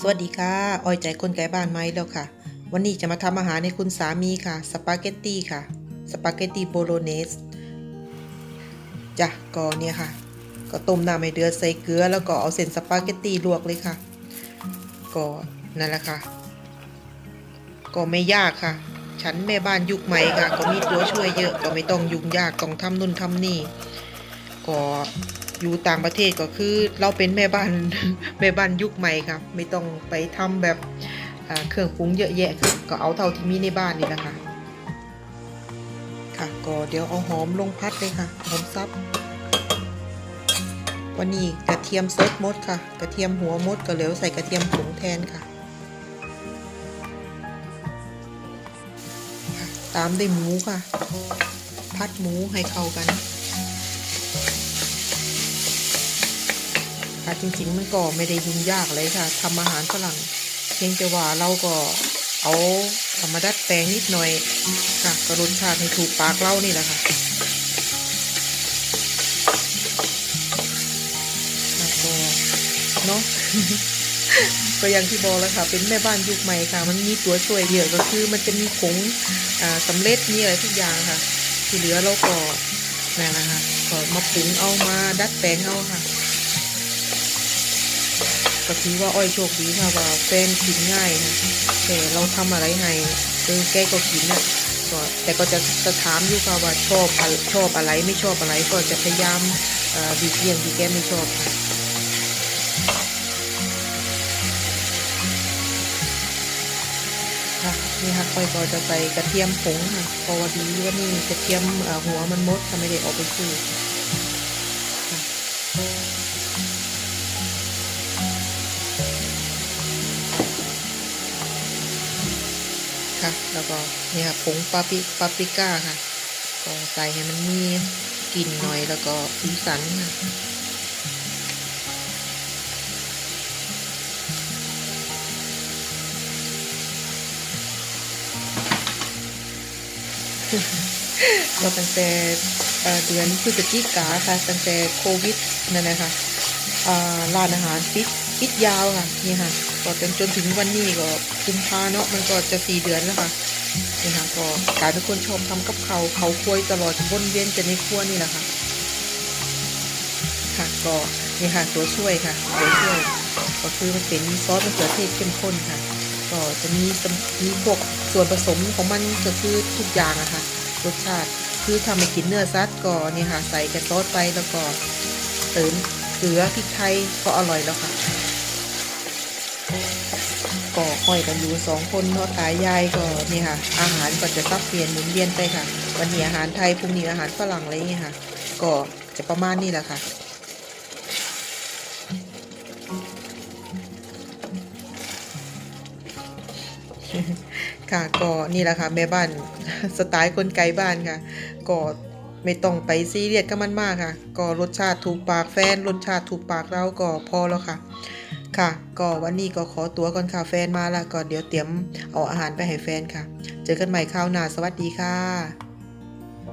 สวัสดีค่ะ ออยใจคนไกลบ้านไหมแล้วค่ะ วันนี้จะมาทำอาหารให้คุณสามีค่ะ สปาเกตตี้ค่ะ สปาเกตตี้โบโลเนสจ้ะก็เนี่ยค่ะ ก็ต้มน้ำให้เดือดใส่เกลือ แล้วก็เอาเส้นสปาเกตตี้ลวกเลยค่ะ ก็นั่นแหละค่ะ ก็ไม่ยากค่ะ ฉันแม่บ้านยุคใหม่ค่ะ ก็มีตัวช่วยเยอะ ก็ไม่ต้องยุ่งยาก ต้องทำนู่นทำนี่ ก็ อยู่ต่างประเทศก็คือเราเป็นแม่บ้านแม่บ้านยุคใหม่ครับไม่ต้องไปทำแบบเครื่องปรุงเยอะแยะค่ะก็เอาเท่าที่มีในบ้านนี่แหละค่ะค่ะก็เดี๋ยวเอาหอมลงพัดเลยค่ะหอมซับวันนี้กระเทียมสดมดค่ะ กระเทียมหัวมดก็เหลวใส่กระเทียมผงแทนค่ะ ตามด้วยหมูค่ะ พัดหมูให้เข้ากัน ค่ะจริงๆมันก็ไม่ได้ยุ่งยากเลยค่ะทำอาหารฝรั่งเพียงแต่ว่าเราก็เอาเอามาดัดแปลงนิดหน่อยค่ะก็รสชาติให้ถูกปากเรานี่แหละค่ะแล้วก็เนาะก็อย่างที่บอกแล้วค่ะ เป็นแม่บ้านยุคใหม่ค่ะ มันมีตัวช่วยเยอะก็คือมันจะมีผงอ่าสำเร็จมีอะไรทุกอย่างค่ะ ที่เหลือเราก็นั่นแหละค่ะก็มาปรุงเอามาดัดแปลงเอาค่ะ ก็ถือว่าอ้อยโชคดีค่ะว่าแฟนกินง่ายนะแต่เราทำอะไรให้เออแกก็กินอะก็แต่ก็จะจะถามอยู่ค่ะว่าชอบชอบอะไรไม่ชอบอะไรก็จะพยายามอ่อดีเลี่ยงที่แกไม่ชอบค่ะค่ะนี่ค่ะก้อยก็จะใส่กระเทียมผงค่ะพราะว่าดีว่านี่กระเทียมหัวมันมดค่ะไม่ได้ออกไปซื้อค่ ค่ะแล้วก็เนี่ยค่ะผงปาปิปาปริก้าค่ะก็ใส่ให้มันมีกลิ่นหน่อยแล้วก็สีสันค่ะก็ตั้งแต่เดือนพฤศจิกาค่ะ ตั้งแต่โควิดนั่นนะคะอ่าร้านอาหารปิด ปิดยาวค่ะนี่ค่ะก็จนจนถึงวันนี้ก็กุมภาเนาะมันก็จะสี่เดือนแล้วค่ะนี่ค่ะก็กลายเป็นคนชอบทำกับเขาเขาครัวตลอดวนเวียนจะในครัวนี่แหละค่ะค่ะก็นี่ค่ะตัวช่วยค่ะตัวช่วยก็คือมันเป็นซอสมะเขือเทศเข้มข้นค่ะ ก็จะมีมมีพวกส่วนผสมของมันก็คือทุกอย่างอะค่ะรสชาติคือทำให้กินเนื้อซัดก็นี่ค่ะใส่แกระซอสไปแล้วก็เติมเกลือพริกไทยก็อร่อยแล้วค่ะ ก็ค่อยกันอยู่สองคนเนาะตายายก็นี่ค่ะ อาหารก็จะซับเปลี่ยนหมุนเวียนไปค่ะ วันนี้อาหารไทยพรุ่งนี้อาหารฝรั่งอะไรอย่างเงี้ยค่ะ ก็จะประมาณนี้แหละค่ะค่ะก็นี่แหละค่ะแม่บ้านสไตล์คนไกลบ้านค่ะ ก็ไม่ต้องไปซีเรียสกับมันมากค่ะ ก็รสชาติถูกปากแฟนรสชาติถูกปากเราก็พอแล้วค่ะ ค่ะ ก็วันนี้ก็ขอตัวก่อนค่ะแฟนมาแล้วก็เดี๋ยวเตรียมเอาอาหารไปให้แฟนค่ะ เจอกันใหม่คราวหน้าสวัสดีค่ะ